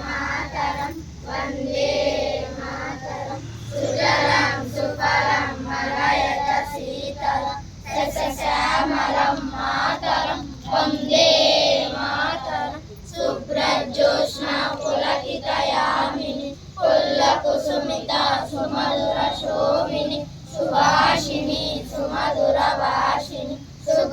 మాతరం వందే మాతరం సుజలాం సుఫలం మలయత శీతల శ్యామలం మాతరం వందే మాతరం శుభ్రజ్యోత్స్న పులకితయామిని పుల్ల కుసుమిత సుమధుర భాష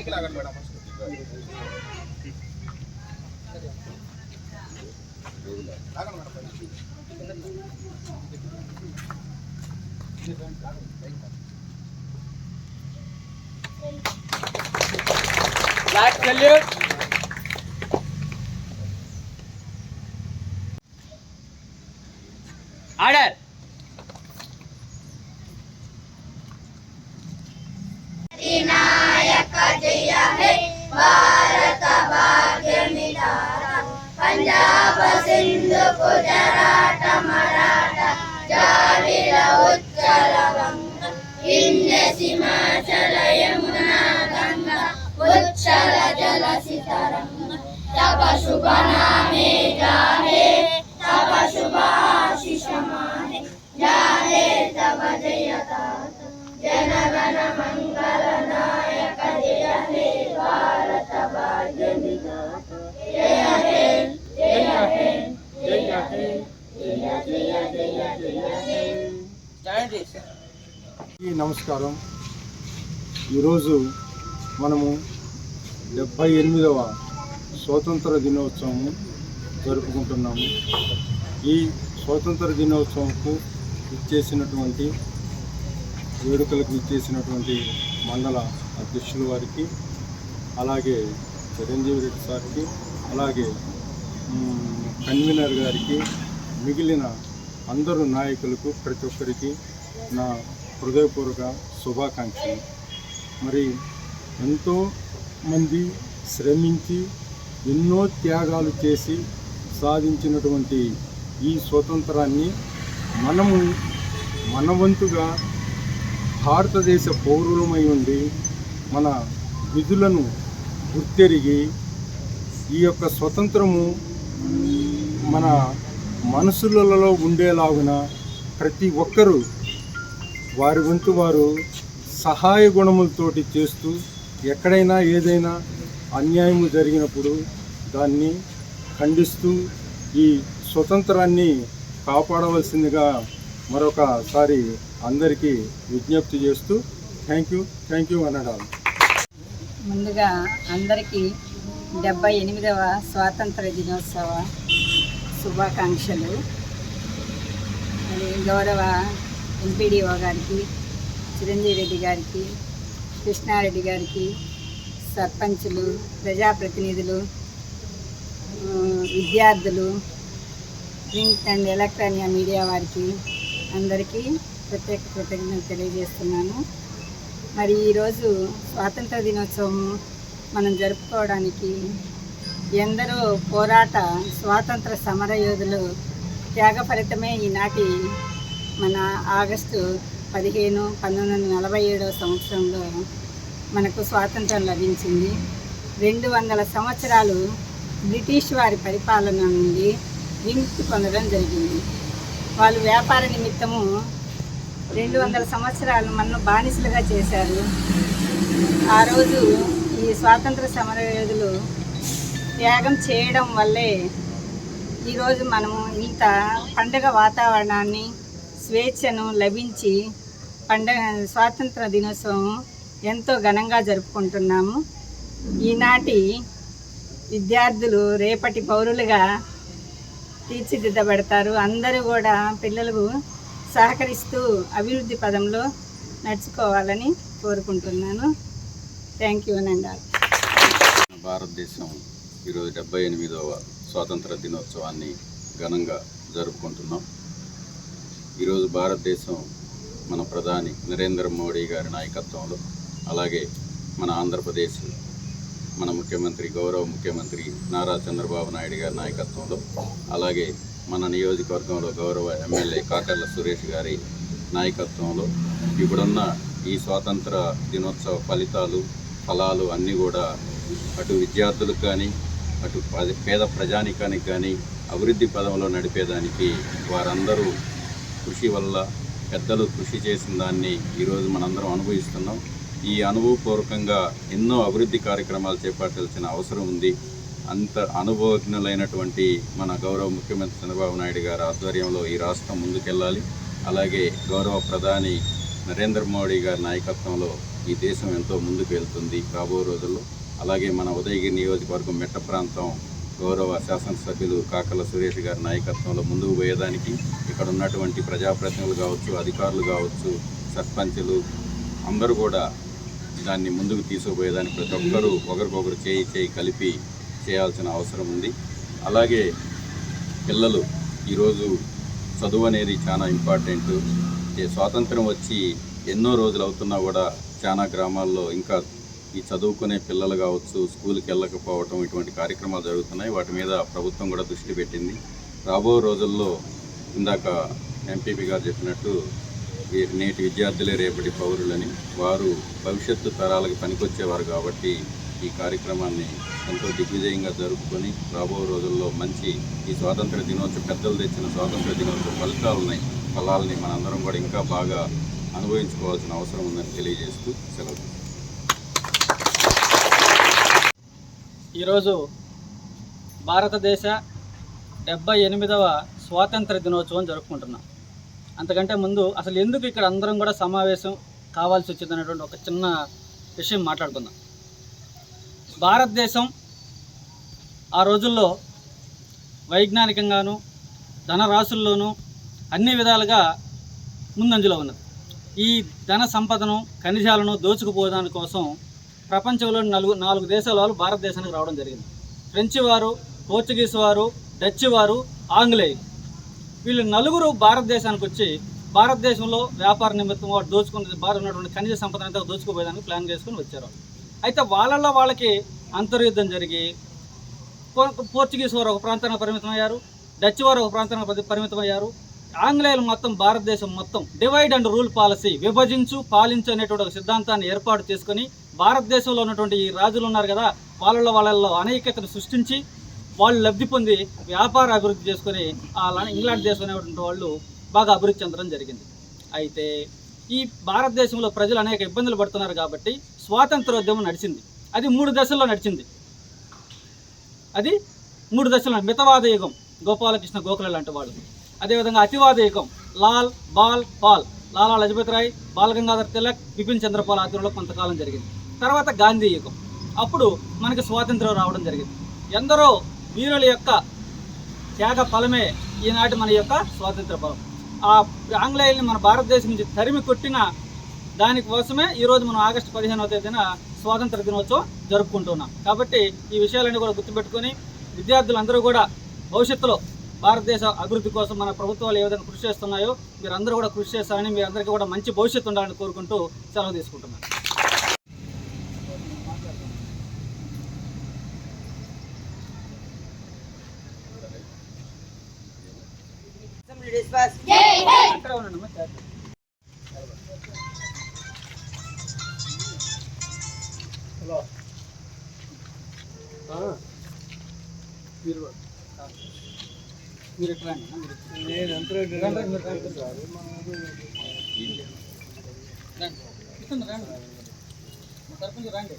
సైకిల్ ఆగండి మేడం ఫస్ట్ ఆగండి madam black salute order Tina. నమస్కారం ఈరోజు మనము డెబ్భై ఎనిమిదవ స్వాతంత్ర దినోత్సవము జరుపుకుంటున్నాము. ఈ స్వాతంత్ర దినోత్సవంకు ఇచ్చేసినటువంటి వేడుకలకు ఇచ్చేసినటువంటి మండల అధ్యక్షుల వారికి అలాగే చిరంజీవి రెడ్డి సార్కి అలాగే కన్వీనర్ గారికి మిగిలిన అందరు నాయకులకు ప్రతి ఒక్కరికి నా హృదయపూర్వక శుభాకాంక్షలు. మరి ఎంతో మంది శ్రమించి ఎన్నో త్యాగాలు చేసి సాధించినటువంటి ఈ స్వతంత్రాన్ని మనము మనవంతుగా భారతదేశ పౌరులమై ఉండి మన విధులను గుర్తెరిగి ఈ యొక్క స్వతంత్రము మన మనసులలో ఉండేలాగున ప్రతి ఒక్కరూ వారి వంతు వారు సహాయ గుణములతోటి చేస్తూ ఎక్కడైనా ఏదైనా అన్యాయము జరిగినప్పుడు దాన్ని ఖండిస్తూ ఈ స్వతంత్రాన్ని కాపాడవలసిందిగా మరొకసారి అందరికీ విజ్ఞప్తి చేస్తూ థ్యాంక్ యూ థ్యాంక్ యూ అనడాలి ముందుగా అందరికీ డెబ్బై ఎనిమిదవ స్వాతంత్ర దినోత్సవ శుభాకాంక్షలు. గౌరవ ఎంపీడీఓ గారికి చిరంజీవి రెడ్డి గారికి కృష్ణారెడ్డి గారికి సర్పంచులు ప్రజాప్రతినిధులు విద్యార్థులు ప్రింట్ అండ్ ఎలక్ట్రానిక్ మీడియా వారికి అందరికీ ప్రత్యేక కృతజ్ఞతలు తెలియజేస్తున్నాను. మరి ఈరోజు స్వాతంత్ర దినోత్సవం మనం జరుపుకోవడానికి ఎందరో పోరాట స్వాతంత్ర సమర యోధులు త్యాగ ఫలితమే ఈనాటి మన ఆగస్టు పదిహేను పంతొమ్మిది వందల నలభై ఏడవ సంవత్సరంలో మనకు స్వాతంత్రం లభించింది. రెండు వందల సంవత్సరాలు బ్రిటిష్ వారి పరిపాలన నుండి విముక్తి పొందడం జరిగింది. వాళ్ళు వ్యాపార నిమిత్తము రెండు వందల సంవత్సరాలు మనను బానిసలుగా చేశారు. ఆ రోజు ఈ స్వాతంత్ర సమరయోధులు త్యాగం చేయడం వల్లే ఈరోజు మనము ఇంత పండగ వాతావరణాన్ని స్వేచ్ఛను లభించి పండగ స్వాతంత్ర దినోత్సవం ఎంతో ఘనంగా జరుపుకుంటున్నాము. ఈనాటి విద్యార్థులు రేపటి పౌరులుగా తీర్చిదిద్దబడతారు. అందరూ కూడా పిల్లలకు సహకరిస్తూ అభివృద్ధి పదంలో నడుచుకోవాలని కోరుకుంటున్నాను. థ్యాంక్ యూ అండి భారతదేశం ఈరోజు డెబ్బై ఎనిమిదవ స్వాతంత్ర దినోత్సవాన్ని ఘనంగా జరుపుకుంటున్నాం. ఈరోజు భారతదేశం మన ప్రధాని నరేంద్ర మోడీ గారి నాయకత్వంలో అలాగే మన ఆంధ్రప్రదేశ్ మన ముఖ్యమంత్రి గౌరవ ముఖ్యమంత్రి నారా చంద్రబాబు నాయుడు గారి నాయకత్వంలో అలాగే మన నియోజకవర్గంలో గౌరవ ఎమ్మెల్యే కాకర్ల సురేష్ గారి నాయకత్వంలో ఇప్పుడున్న ఈ స్వాతంత్ర దినోత్సవ ఫలితాలు ఫలాలు అన్నీ కూడా అటు విద్యార్థులకు కానీ అటు పేద ప్రజానికానికి కానీ అభివృద్ధి పదంలో నడిపేదానికి వారందరూ కృషి వల్ల పెద్దలు కృషి చేసిన దాన్ని ఈరోజు మనందరం అనుభవిస్తున్నాం. ఈ అనుభవపూర్వకంగా ఎన్నో అభివృద్ధి కార్యక్రమాలు చేపట్టాల్సిన అవసరం ఉంది. అంత అనుభవజ్ఞులైనటువంటి మన గౌరవ ముఖ్యమంత్రి చంద్రబాబు నాయుడు గారి ఆధ్వర్యంలో ఈ రాష్ట్రం ముందుకెళ్ళాలి. అలాగే గౌరవ ప్రధాని నరేంద్ర మోడీ గారి నాయకత్వంలో ఈ దేశం ఎంతో ముందుకు వెళ్తుంది రాబో రోజుల్లో. అలాగే మన ఉదయగిరి నియోజకవర్గం మెట్ట ప్రాంతం గౌరవ శాసనసభ్యులు కాకల సురేష్ గారి నాయకత్వంలో ముందుకు పోయేదానికి ఇక్కడ ఉన్నటువంటి ప్రజాప్రతినిధులు కావచ్చు అధికారులు కావచ్చు సర్పంచులు అందరూ కూడా దాన్ని ముందుకు తీసుకుపోయేదాన్ని ప్రతి ఒక్కరూ ఒకరికొకరు చేయి చేయి కలిపి చేయాల్సిన అవసరం ఉంది. అలాగే పిల్లలు ఈరోజు చదువు అనేది చాలా ఇంపార్టెంట్. ఈ స్వాతంత్రం వచ్చి ఎన్నో రోజులు అవుతున్నా కూడా చాలా గ్రామాల్లో ఇంకా ఈ చదువుకునే పిల్లలు కావచ్చు స్కూల్కి వెళ్ళకపోవటం ఇటువంటి కార్యక్రమాలు జరుగుతున్నాయి. వాటి మీద ప్రభుత్వం కూడా దృష్టి పెట్టింది. రాబో రోజుల్లో ఇందాక ఎంపీపీ గారు చెప్పినట్టు నేటి విద్యార్థులే రేపటి పౌరులని వారు భవిష్యత్తు తరాలకు పనికొచ్చేవారు కాబట్టి ఈ కార్యక్రమాన్ని ఎంతో దిగ్విజయంగా జరుపుకొని రాబో రోజుల్లో మంచి ఈ స్వాతంత్ర దినోత్సవం పెద్దలు తెచ్చిన స్వాతంత్ర దినోత్సవ ఫలితాలని ఫలాలని మనందరం కూడా ఇంకా బాగా అనుభవించుకోవాల్సిన అవసరం ఉందని తెలియజేస్తూ సెలవు. ఈరోజు భారతదేశ డెబ్బై ఎనిమిదవ స్వాతంత్ర దినోత్సవం జరుపుకుంటున్నాం. అంతకంటే ముందు అసలు ఎందుకు ఇక్కడ అందరం కూడా సమావేశం కావాల్సి వచ్చింది అనేటువంటి ఒక చిన్న విషయం మాట్లాడుకుందాం. భారతదేశం ఆ రోజుల్లో వైజ్ఞానికంగాను ధనరాశుల్లోనూ అన్ని విధాలుగా ముందంజలో ఉన్నది. ఈ ధన సంపదను ఖనిజాలను దోచుకుపోవడానికి కోసం ప్రపంచంలో నలుగు నాలుగు దేశాల వాళ్ళు భారతదేశానికి రావడం జరిగింది. ఫ్రెంచ్ వారు పోర్చుగీస్ వారు డచ్ వారు ఆంగ్లేయులు. వీళ్ళు నలుగురు భారతదేశానికి వచ్చి భారతదేశంలో వ్యాపార నిమిత్తం వాడు దోచుకుని భారత ఉన్నటువంటి ఖనిజ సంపద అంతా దోచుకుపోయేదానికి ప్లాన్ చేసుకుని వచ్చారు. అయితే వాళ్ళల్లో వాళ్ళకి అంతర్యుద్ధం జరిగి పో- పోర్చుగీస్ వారు ఒక ప్రాంతానికి పరిమితమయ్యారు డచ్ వారు ఒక ప్రాంతానికి పరిమితం పరిమితమయ్యారు. ఆంగ్లేయులు మొత్తం భారతదేశం మొత్తం డివైడ్ అండ్ రూల్ పాలసీ విభజించు పాలించు అనేటువంటి ఒక సిద్ధాంతాన్ని ఏర్పాటు చేసుకొని భారతదేశంలో ఉన్నటువంటి ఈ రాజులు ఉన్నారు కదా వాళ్ళలో వాళ్ళల్లో అనైక్యతను సృష్టించి వాళ్ళు లబ్ధి పొంది వ్యాపార అభివృద్ధి చేసుకొని అలానే ఇంగ్లాండ్ దేశం వాళ్ళు బాగా అభివృద్ధి చెందడం జరిగింది. అయితే ఈ భారతదేశంలో ప్రజలు అనేక ఇబ్బందులు పడుతున్నారు కాబట్టి స్వాతంత్రోద్యమం నడిచింది. అది మూడు దశల్లో నడిచింది. అది మూడు దశలు మితవాద యుగం గోపాలకృష్ణ గోఖల లాంటి వాళ్ళు. అదేవిధంగా అతివాద యుగం లాల్ బాల్ పాల్. లాలా లజపతి రాయ్ బాల్ గంగాధర్ తిలక్ బిపిన్ చంద్రపాల్ ఆధ్వర్యంలో కొంతకాలం జరిగింది. తర్వాత గాంధీ యుగం. అప్పుడు మనకి స్వాతంత్రం రావడం జరిగింది. ఎందరో వీరుల యొక్క త్యాగ ఫలమే ఈనాటి మన యొక్క స్వాతంత్ర బలం. ఆ ఆంగ్లేయుల్ని మన భారతదేశం నుంచి తరిమి కొట్టిన దానికోసమే ఈరోజు మనం ఆగస్టు పదిహేనవ తేదీన స్వాతంత్ర దినోత్సవం జరుపుకుంటున్నాం. కాబట్టి ఈ విషయాలన్నీ కూడా గుర్తుపెట్టుకొని విద్యార్థులందరూ కూడా భవిష్యత్తులో భారతదేశ అభివృద్ధి కోసం మన ప్రభుత్వాలు ఏ విధంగా కృషి చేస్తున్నాయో మీరందరూ కూడా కృషి చేస్తారని మీరందరికీ కూడా మంచి భవిష్యత్తు ఉండాలని కోరుకుంటూ సెలవు తీసుకుంటున్నాను. మీరు ఎట్లా రండి అన్న, మీరు ఎట్లా రండి. రండి, మీరు రండి.